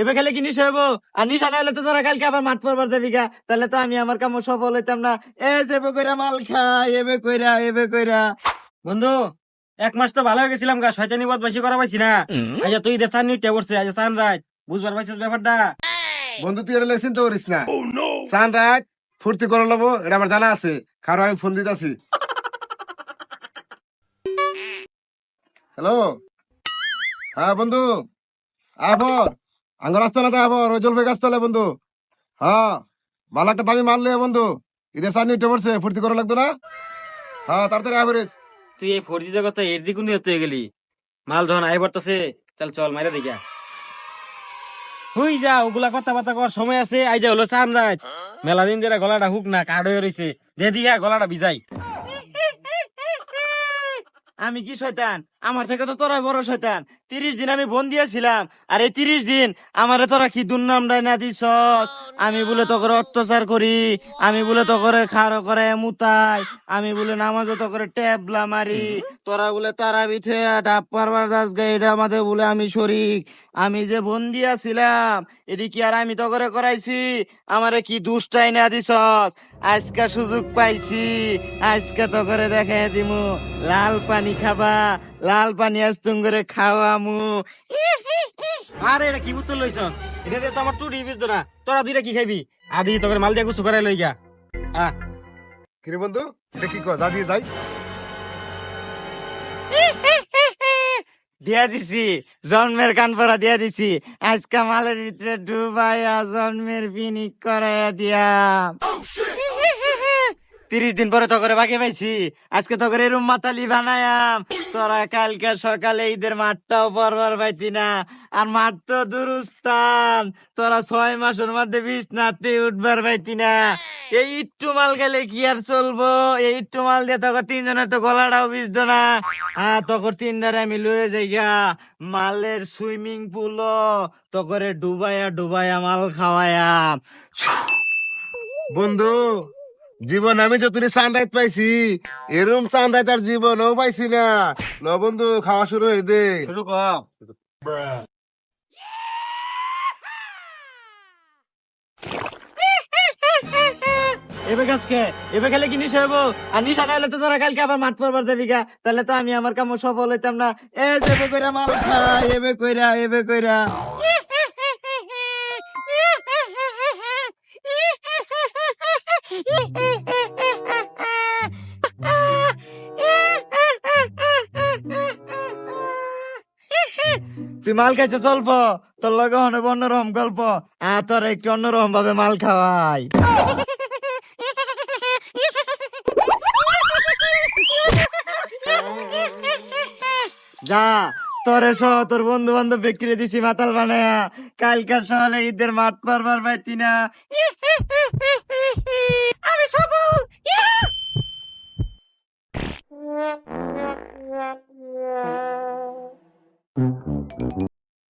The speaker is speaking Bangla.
এবার খেলে কি নিশা হইব? আর নিশা না হলে তো তোরা কালকে আবার মাঠ পড়বার দেবি গা। তাহলে তো আমি আমার কাম সফল হইতাম না। এ যেবে কইরা মাল খাই এবে কইরা এবে কইরা। বন্ধু এক মাস তো ভালো হয়ে গেছিলাম গা শয়তানি বাদ বেশি করা পাইছি না। আচ্ছা তুই দেশ চান উঠে পড়ছে আচ্ছা চান রাত বুঝবার পাইছিস ব্যাপারটা? বন্ধু তুই এর চিন্তা করিস না। চান রাত ফুর্তি করে লবো এটা আমার জানা আছে। কারও আমি ফোন দিতেছি। হ্যালো? হ্যাঁ বন্ধু? আবর? আঙ্গর আসতে না গাছ তলে বন্ধু। হ্যাঁ ভালো একটা দামি মারলে বন্ধু। ঈদের সামনে উঠে পড়ছে ফুর্তি করা লাগতো না? হ্যাঁ তাড়াতাড়ি তুই এই ফোর দিতে কথা এর দিকে নিয়ে গেলি। মাল যখন আই তাহলে চল মাইরা দেখা হুই যা ওগুলা কথা বার্তা কর সময় আছে আই যা হলো চান রাত। মেলা দিন ধরে গলাটা হুক না কাঠ হয়ে রয়েছে দে দিয়া গলাটা ভিজাই। আমি কি শয়তান? আমার থেকে তো তোরা বড় শয়তান। তিরিশ দিন আমি বন্দি ছিলাম আর এই তিরিশ দিন আমারে তোরা কি দুর্নাম না দিস আমি বলে তো করে অত্যাচার করি, আমি বলে তো করে খাড়ো করে মুতাই, আমি বলে নামাজও তো করে ট্যাবলা মারি, তোরা বলে তারা বিথে ডাব পারবার যাস এটা আমাদের বলে আমি শরিক। আমি যে বন্দি ছিলাম এটি কি আর আমি তো করে করাইছি? আমারে কি দুষ্টাই না দিস আজকে সুযোগ পাইছি, আজকে তো করে দেখে দিমু, লাল পানি খাবা, লাল পানি আজ তুম করে খাওয়ামু। আরে এটা কি বুঝতে লইছ এটা দিয়ে তো আমার টুটি বুঝতো না। তোরা দুইটা কি খাবি আদি তোকে মাল দিয়া গুছু করাই লই গা আহ কিরে বন্ধু এটা কি কর? দাঁড়িয়ে যাই। দিয়া দিছি জন্মের কান পরা দিয়া দিছি। আজকে মালের ভিতরে ডুবাইয়া জন্মের পিনিক করাইয়া দিয়া। তিরিশ দিন পরে তকরে করে বাকি পাইছি। আজকে তকরে করে রুম মাতালি বানায়াম। তোরা কালকে সকালে ঈদের মাঠটাও পরবার পাইতি না। আর মাঠ তো দুরুস্তান। তোরা ছয় মাসের মধ্যে বিছনাতে উঠবার পাইতি না। এই ইট্টু মাল গেলে কি আর চলবো? এই ইট্টু মাল দিয়ে তখন তিনজনের তো গলাটাও বিছতো না। হ্যাঁ তখন তিনটারে আমি লয়ে যাই গা। মালের সুইমিং পুল তো করে ডুবাইয়া ডুবাইয়া মাল খাওয়ায়া বন্ধু জীবন আমি যতনি সানরাইজ পাইছি এরম সানরাইজ আর জীবনও পাইছি না। ল বন্ধু খাওয়া শুরু হয়ে দে। শুরু কর। এবে গাছকে এবে খেলে কি নিশা হইব? আর নিশা না হলে তো তোরা কালকে আবার মাঠ পড়বার দেবি গা। তাহলে তো আমি আমার কাম সফল হইতাম না। এ যেবে কইরা মাল খাই এবে কইরা এবে কইরা। তুই মাল খাইছে চলব তোর লগে হনে অন্যরকম গল্প। আর তোর একটু অন্যরকম ভাবে মাল খাওয়াই। যা, তোরে সহ তোর বন্ধু বান্ধব বিক্রি দিছি মাতাল বানায়া। কালকার সকালে ঈদের মাঠ পারবার পাইতি না।